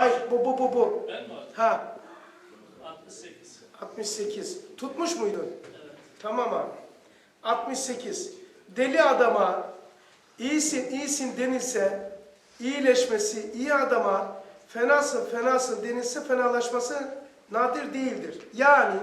Hayır bu bu bu bu. Ben mi? Ha 68. 68. Tutmuş muydun? Evet. Tamam abi. 68. Deli adama iyisin iyisin denilse iyileşmesi, iyi adama fenasın fenasın denilse fenalaşması nadir değildir. Yani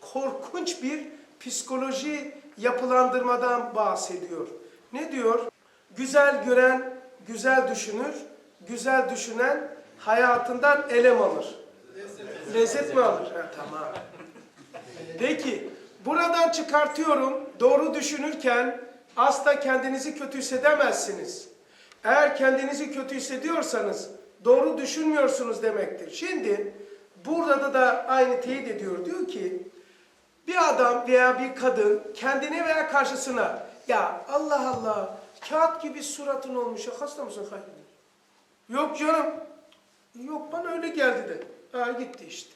korkunç bir psikoloji yapılandırmadan bahsediyor. Ne diyor? Güzel gören güzel düşünür, güzel düşünen hayatından elem alır. Lezzet mi alır? Ha, tamam. Peki, buradan çıkartıyorum. Doğru düşünürken asla kendinizi kötü hissedemezsiniz. Eğer kendinizi kötü hissediyorsanız doğru düşünmüyorsunuz demektir. Şimdi burada da aynı teyit ediyor. Diyor ki bir adam veya bir kadın kendine veya karşısına ya Allah Allah kağıt gibi suratın olmuş ya hasta mısın hayır. Yok canım. Yok bana öyle geldi de. Ha gitti işte.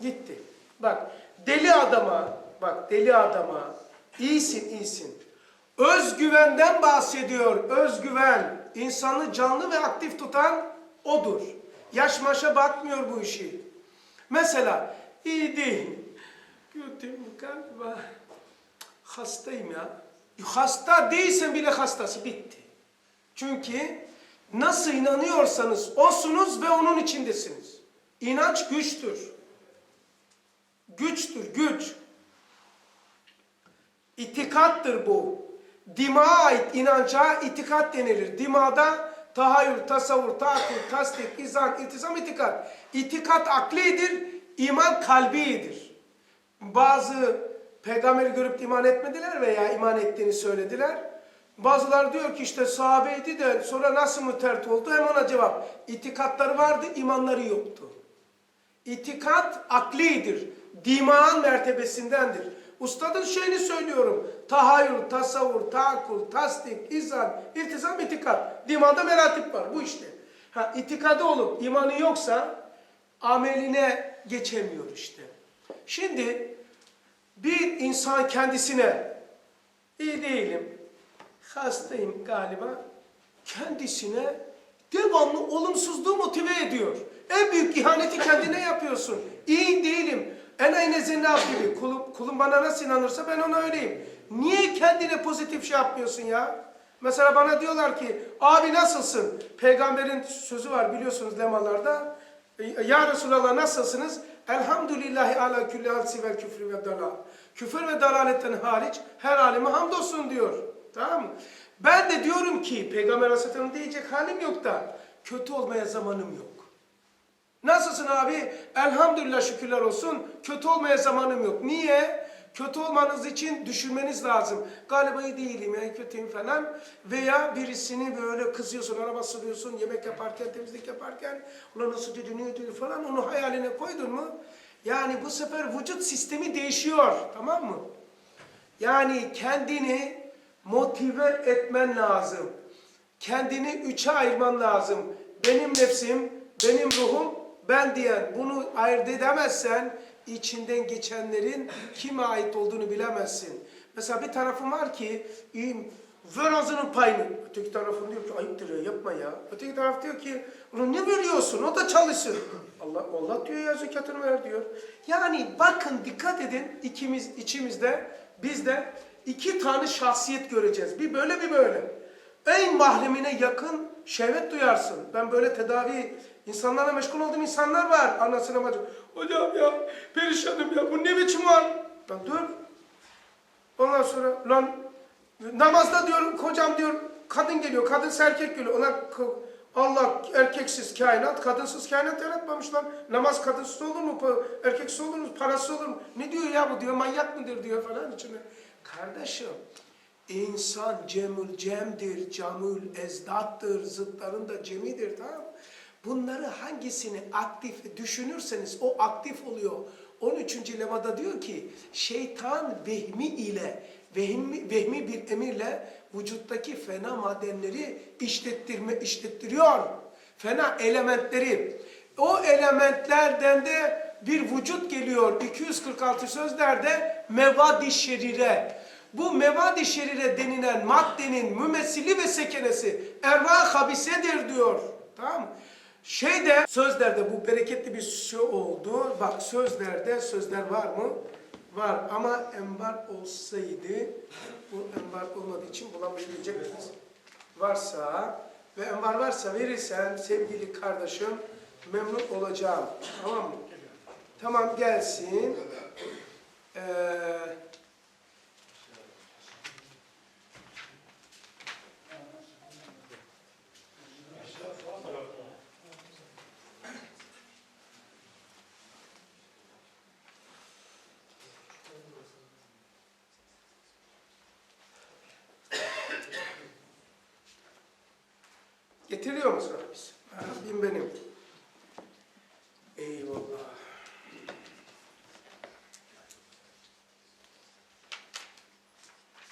Gitti. Bak deli adama, bak deli adama iyisin iyisin. Özgüvenden bahsediyor. Özgüven insanı canlı ve aktif tutan odur. Yaş maşa bakmıyor bu işi. Mesela iyi değil. Kötüyüm galiba. Hastayım ya. Hasta değilsen bile hastası bitti. Çünkü nasıl inanıyorsanız osunuz ve onun içindesiniz. İnanç güçtür. Güçtür, güç. İtikattır bu. Dimağa ait inanca itikat denilir. Dimada tahayyül, tasavvur, tahakkül, tasdik, izan, iltizam, itikat. İtikat aklidir, iman kalbidir. Bazı peygamberi görüp iman etmediler veya iman ettiğini söylediler. Bazıları diyor ki işte sahabeydi de sonra nasıl mütert oldu? Hem ona cevap. İtikatları vardı, imanları yoktu. İtikat aklidir. Dimağın mertebesindendir. Ustadın şeyini söylüyorum. Tahayyül, tasavvur, taakkul, tasdik, izan, iltizam, itikat. Dimağda meratip var. Bu işte. Ha, itikadı olup imanı yoksa ameline geçemiyor işte. Şimdi bir insan kendisine iyi değilim, hastayım galiba, kendisine devamlı olumsuzluğu motive ediyor. En büyük ihaneti kendine yapıyorsun. İyi değilim. En ayne zinnav gibi. Kulum, kulum bana nasıl inanırsa ben ona öyleyim. Niye kendine pozitif şey yapmıyorsun ya? Mesela bana diyorlar ki abi nasılsın? Peygamberin sözü var biliyorsunuz lemalarda. Ya Resulallah nasılsınız? Elhamdülillahi ala külli halsi vel küfrü ve dalal. Küfür ve dalaletten hariç her halime hamdolsun diyor. Tamam mı? Ben de diyorum ki Peygamber Aleyhisselam diyecek halim yok da kötü olmaya zamanım yok. Nasılsın abi? Elhamdülillah şükürler olsun. Kötü olmaya zamanım yok. Niye? Kötü olmanız için düşünmeniz lazım. Galiba iyi değilim ya kötüyüm falan. Veya birisini böyle kızıyorsun, araba sürüyorsun, yemek yaparken, temizlik yaparken. Ulan nasıl dedi, ne dedi falan onu hayaline koydun mu? Yani bu sefer vücut sistemi değişiyor. Tamam mı? Yani kendini motive etmen lazım. Kendini üçe ayırman lazım. Benim nefsim, benim ruhum, ben diyen bunu ayırt edemezsen içinden geçenlerin kime ait olduğunu bilemezsin. Mesela bir tarafım var ki ver ağzının payını. Öteki tarafım diyor ki ayıptır ya yapma ya. Öteki taraf diyor ki onu ne veriyorsun o da çalışsın. Allah Allah diyor ya zekatını ver diyor. Yani bakın dikkat edin ikimiz içimizde bizde iki tane şahsiyet göreceğiz. Bir böyle bir böyle. En mahremine yakın şehvet duyarsın. Ben böyle tedavi insanlarla meşgul olduğum insanlar var. Anasına bacım. Hocam ya perişanım ya bu ne biçim var? Lan dur. Ondan sonra lan namazda diyorum kocam diyor kadın geliyor. Kadın erkek geliyor. Ko- Allah erkeksiz kainat, kadınsız kainat yaratmamış lan. Namaz kadınsız olur mu? Erkeksiz olur mu? Parasız olur mu? Ne diyor ya bu diyor, manyak mıdır diyor falan içine. Kardeşim, insan cemül cemdir, camül ezdattır, zıtların da cemidir tamam? Bunları hangisini aktif düşünürseniz o aktif oluyor. 13. levada diyor ki şeytan vehmi ile vehmi, vehmi bir emirle vücuttaki fena madenleri işlettirme işlettiriyor. Fena elementleri. O elementlerden de bir vücut geliyor 246 sözlerde mevadi şerire. Bu mevadi şerire denilen maddenin mümessili ve sekenesi erva habisedir diyor. Tamam mı? Şeyde sözlerde bu bereketli bir şey oldu. Bak sözlerde sözler var mı? Var ama embar olsaydı bu embar olmadığı için bulamayacak mıyız? Varsa ve embar varsa verirsen sevgili kardeşim memnun olacağım. Tamam mı? Tamam gelsin. Ee, Getiriyor musun abisi? Abim benim.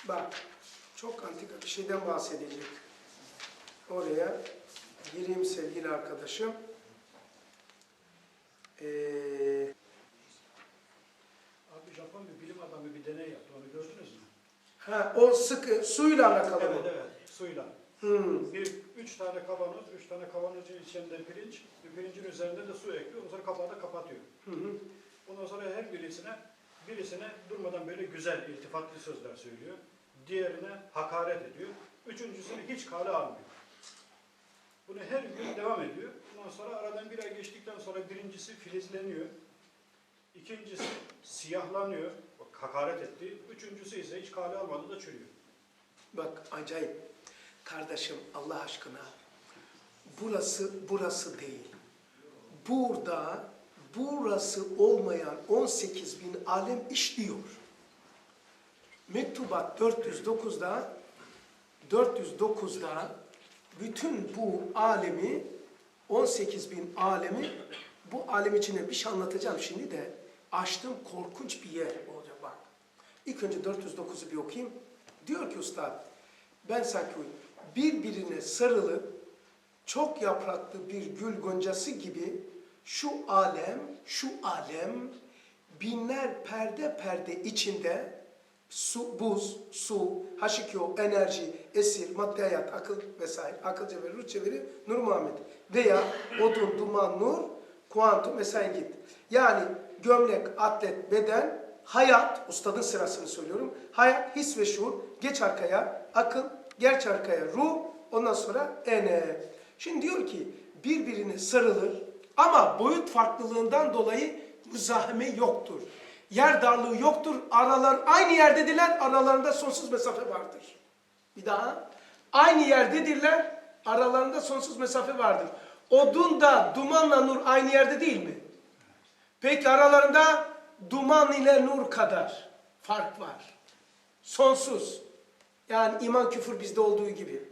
Bak, çok antika bir şeyden bahsedecek. Oraya gireyim sevgili arkadaşım. Ee, Abi Japon bir bilim adamı bir deney yaptı. Onu gördünüz mü? ha, o sıkı, suyla alakalı Evet mı? evet. Suyla. Hmm. Bir, üç tane kavanoz, üç tane kavanozun içinde pirinç, bir pirincin üzerinde de su ekliyor. Ondan sonra kapağı da kapatıyor. Hı hı. Ondan sonra her birisine, birisine durmadan böyle güzel, iltifatlı sözler söylüyor. Diğerine hakaret ediyor. Üçüncüsünü hiç kale almıyor. Bunu her gün devam ediyor. Ondan sonra aradan bir ay geçtikten sonra birincisi filizleniyor. İkincisi siyahlanıyor. Bak, hakaret etti. Üçüncüsü ise hiç kale almadı da çürüyor. Bak acayip. Kardeşim Allah aşkına burası burası değil. Burada burası olmayan 18 bin alem işliyor. Mektubat 409'da 409'da bütün bu alemi 18 bin alemi bu alem içine bir şey anlatacağım şimdi de açtım korkunç bir yer olacak bak. İlk önce 409'u bir okuyayım. Diyor ki usta ben sanki birbirine sarılı çok yapraklı bir gül goncası gibi şu alem, şu alem binler perde perde içinde su, buz, su, H2O, enerji, esir, madde hayat, akıl vesaire, akıl cevheri, ruh cevheri, Nur Muhammed veya odun, duman, nur, kuantum vesaire git. Yani gömlek, atlet, beden, hayat, ustadın sırasını söylüyorum. Hayat, his ve şuur, geç arkaya, akıl, gerç arkaya, ruh, ondan sonra ene. Şimdi diyor ki birbirine sarılır ama boyut farklılığından dolayı müzaheme yoktur. Yer darlığı yoktur. Aralar aynı yerdedirler. Aralarında sonsuz mesafe vardır. Bir daha. Aynı yerdedirler. Aralarında sonsuz mesafe vardır. Odun da dumanla nur aynı yerde değil mi? Peki aralarında duman ile nur kadar fark var. Sonsuz. Yani iman küfür bizde olduğu gibi.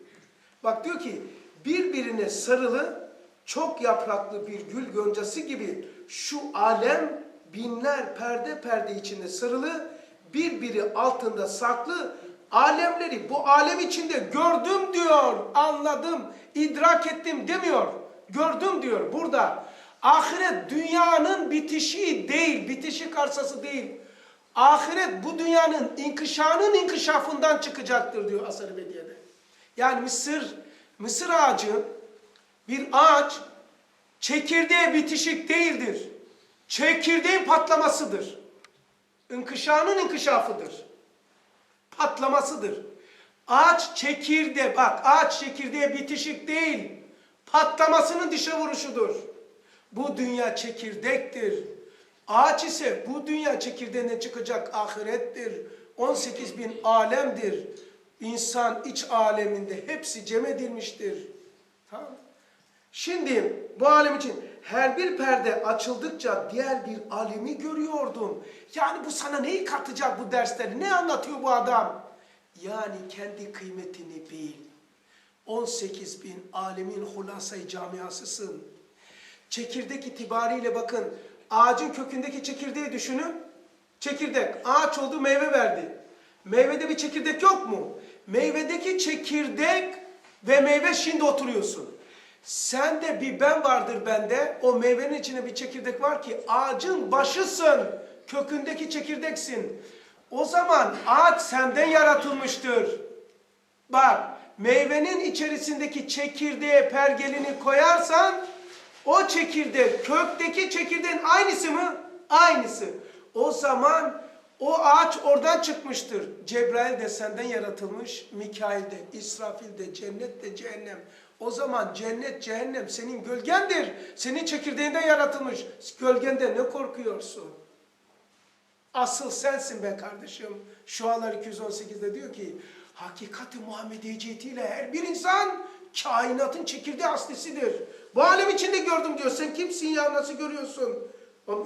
Bak diyor ki birbirine sarılı çok yapraklı bir gül goncası gibi şu alem binler perde perde içinde sarılı birbiri altında saklı. Alemleri bu alem içinde gördüm diyor anladım idrak ettim demiyor. Gördüm diyor burada. Ahiret dünyanın bitişi değil bitişi karsası değil. Ahiret bu dünyanın inkişanın inkişafından çıkacaktır diyor Asar-ı Bediye'de yani Mısır Mısır ağacı bir ağaç çekirdeğe bitişik değildir. Çekirdeğin patlamasıdır. İnkışanın inkışafıdır. Patlamasıdır. Ağaç çekirde, bak ağaç çekirdeğe bitişik değil. Patlamasının dışa vuruşudur. Bu dünya çekirdektir. Ağaç ise bu dünya çekirdeğine çıkacak ahirettir. 18 bin alemdir. İnsan iç aleminde hepsi cem edilmiştir. Tamam Şimdi bu alem için her bir perde açıldıkça diğer bir alemi görüyordum. Yani bu sana neyi katacak bu dersleri? Ne anlatıyor bu adam? Yani kendi kıymetini bil. 18 bin alemin hulasay camiasısın. Çekirdek itibariyle bakın. Ağacın kökündeki çekirdeği düşünün. Çekirdek. Ağaç oldu meyve verdi. Meyvede bir çekirdek yok mu? Meyvedeki çekirdek ve meyve şimdi oturuyorsun. Sende bir ben vardır bende. O meyvenin içine bir çekirdek var ki ağacın başısın. Kökündeki çekirdeksin. O zaman ağaç senden yaratılmıştır. Bak meyvenin içerisindeki çekirdeğe pergelini koyarsan O çekirdek kökteki çekirdeğin aynısı mı? Aynısı. O zaman o ağaç oradan çıkmıştır. Cebrail de senden yaratılmış, Mikail de, İsrafil de, cennet de, cehennem. O zaman cennet, cehennem senin gölgendir. Senin çekirdeğinden yaratılmış. Gölgende ne korkuyorsun? Asıl sensin be kardeşim. Şualar 218'de diyor ki hakikati Muhammediyetiyle her bir insan kainatın çekirdeği aslisidir. Bu alem içinde gördüm diyor. Sen kimsin ya nasıl görüyorsun?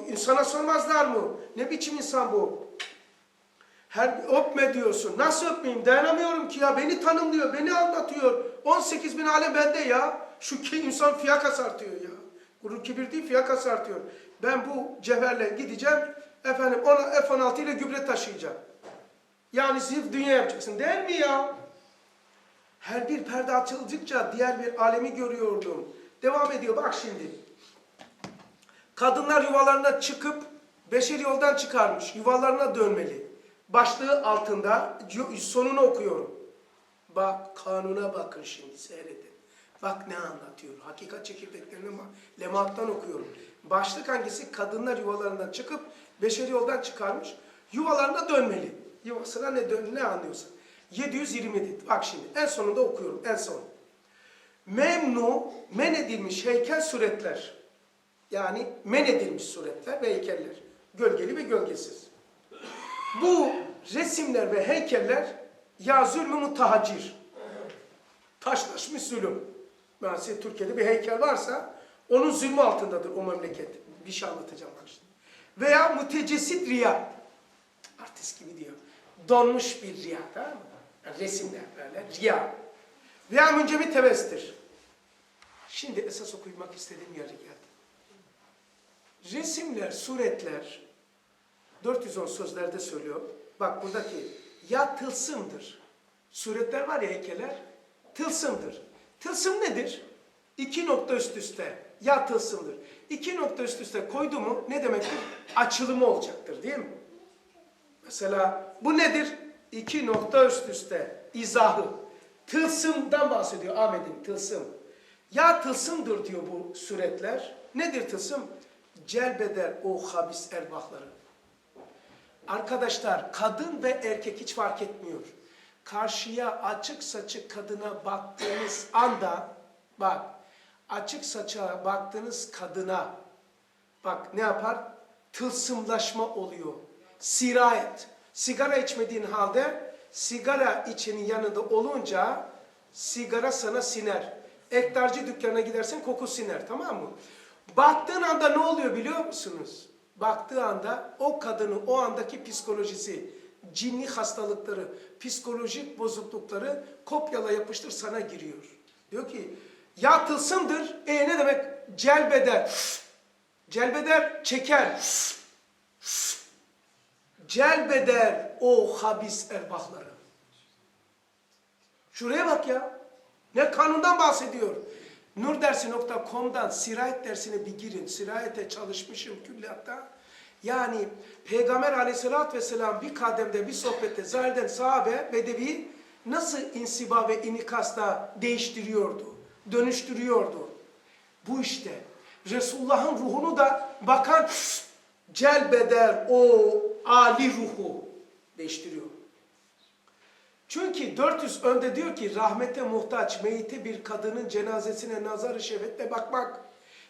İnsana sormazlar mı? Ne biçim insan bu? Her öpme diyorsun. Nasıl öpmeyeyim? Dayanamıyorum ki ya. Beni tanımlıyor, beni anlatıyor. 18 bin alem bende ya. Şu ki insan fiyakas artıyor ya. Gurur kibir değil fiyakas artıyor. Ben bu cevherle gideceğim. Efendim ona F-16 ile gübre taşıyacağım. Yani zif dünya yapacaksın değil mi ya? Her bir perde açıldıkça diğer bir alemi görüyordum. Devam ediyor bak şimdi. Kadınlar yuvalarına çıkıp beşer yoldan çıkarmış. Yuvalarına dönmeli. Başlığı altında sonunu okuyorum. Bak kanuna bakın şimdi seyredin. Bak ne anlatıyor. Hakikat çekirdeklerini lemaattan okuyorum. Başlık hangisi? Kadınlar yuvalarından çıkıp beşeri yoldan çıkarmış. Yuvalarına dönmeli. Yuvasına ne dön ne anlıyorsan. 727. Bak şimdi en sonunda okuyorum. En son. Memnu men edilmiş heykel suretler. Yani men edilmiş suretler ve heykeller. Gölgeli ve gölgesiz. Bu resimler ve heykeller ya zulmü mutahacir. Taşlaşmış zulüm. Mesela Türkiye'de bir heykel varsa onun zulmü altındadır o memleket. Bir şey anlatacağım bak şimdi. Veya mütecessit riya. Artist gibi diyor. Donmuş bir riya tamam mı? Yani resimler böyle riya. Veya müncebit tebestir. Şimdi esas okumak istediğim yere geldim. Resimler, suretler 410 sözlerde söylüyor. Bak buradaki ya tılsımdır. Suretler var ya heykeller. Tılsımdır. Tılsım nedir? İki nokta üst üste. Ya tılsımdır. İki nokta üst üste koydu mu ne demektir? Açılımı olacaktır değil mi? Mesela bu nedir? İki nokta üst üste. izahı. Tılsımdan bahsediyor Ahmet'in tılsım. Ya tılsımdır diyor bu suretler. Nedir tılsım? Celbeder o habis erbahları. Arkadaşlar kadın ve erkek hiç fark etmiyor. Karşıya açık saçık kadına baktığınız anda bak açık saça baktığınız kadına bak ne yapar? Tılsımlaşma oluyor. Sirayet. Sigara içmediğin halde sigara içenin yanında olunca sigara sana siner. Ektarcı dükkanına gidersen koku siner tamam mı? Baktığın anda ne oluyor biliyor musunuz? Baktığı anda o kadının o andaki psikolojisi, cinli hastalıkları, psikolojik bozuklukları kopyala yapıştır sana giriyor. Diyor ki ya tılsımdır. E ne demek? Celbeder. Celbeder çeker. Celbeder o habis erbahları. Şuraya bak ya. Ne kanundan bahsediyor. Nurdersi.com'dan sirayet dersine bir girin. Sirayete çalışmışım külliyatta. Yani Peygamber aleyhissalatü vesselam bir kademde bir sohbette zahirden sahabe bedevi nasıl insiba ve inikasta değiştiriyordu, dönüştürüyordu. Bu işte Resulullah'ın ruhunu da bakan celbeder o ali ruhu değiştiriyor. Çünkü 400 önde diyor ki rahmete muhtaç meyite bir kadının cenazesine nazar-ı şehvetle bakmak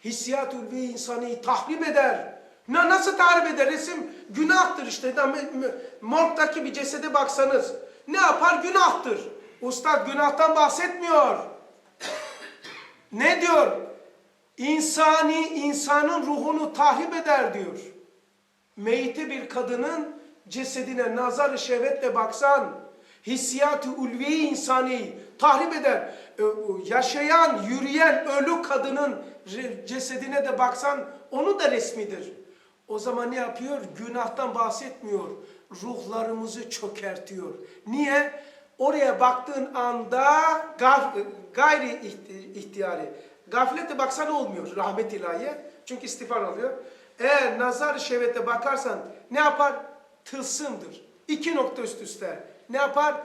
hissiyat ulvi insanı tahrip eder. Ne nasıl tahrip eder? Resim günahtır işte. Morgdaki bir cesede baksanız ne yapar? Günahtır. Ustad günahtan bahsetmiyor. Ne diyor? İnsani insanın ruhunu tahrip eder diyor. Meyite bir kadının cesedine nazar-ı şehvetle baksan hissiyat-ı ulvi insani tahrip eder. Ee, Yaşayan, yürüyen ölü kadının cesedine de baksan onu da resmidir. O zaman ne yapıyor? Günahtan bahsetmiyor. Ruhlarımızı çökertiyor. Niye? Oraya baktığın anda gayri ihtiyari. Gaflete baksan olmuyor rahmet ilahiye. Çünkü istiğfar oluyor. Eğer nazar şehvete bakarsan ne yapar? Tılsımdır. İki nokta üst üste. Ne yapar?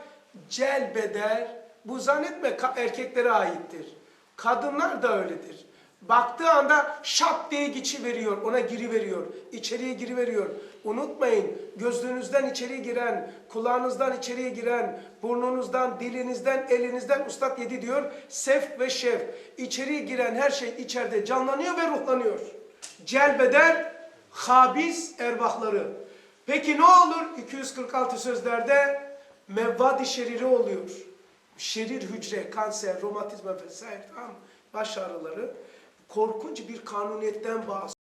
Celbeder. Bu zannetme erkeklere aittir. Kadınlar da öyledir. Baktığı anda şap diye geçi veriyor, ona giri veriyor, içeriye giri veriyor. Unutmayın, gözlüğünüzden içeriye giren, kulağınızdan içeriye giren, burnunuzdan, dilinizden, elinizden ustad yedi diyor. Sef ve şef. İçeriye giren her şey içeride canlanıyor ve ruhlanıyor. Celbeder habis erbahları. Peki ne olur? 246 sözlerde mevvadi şeriri oluyor. Şerir hücre, kanser, romatizma vesaire mı? baş ağrıları korkunç bir kanuniyetten bahsediyor.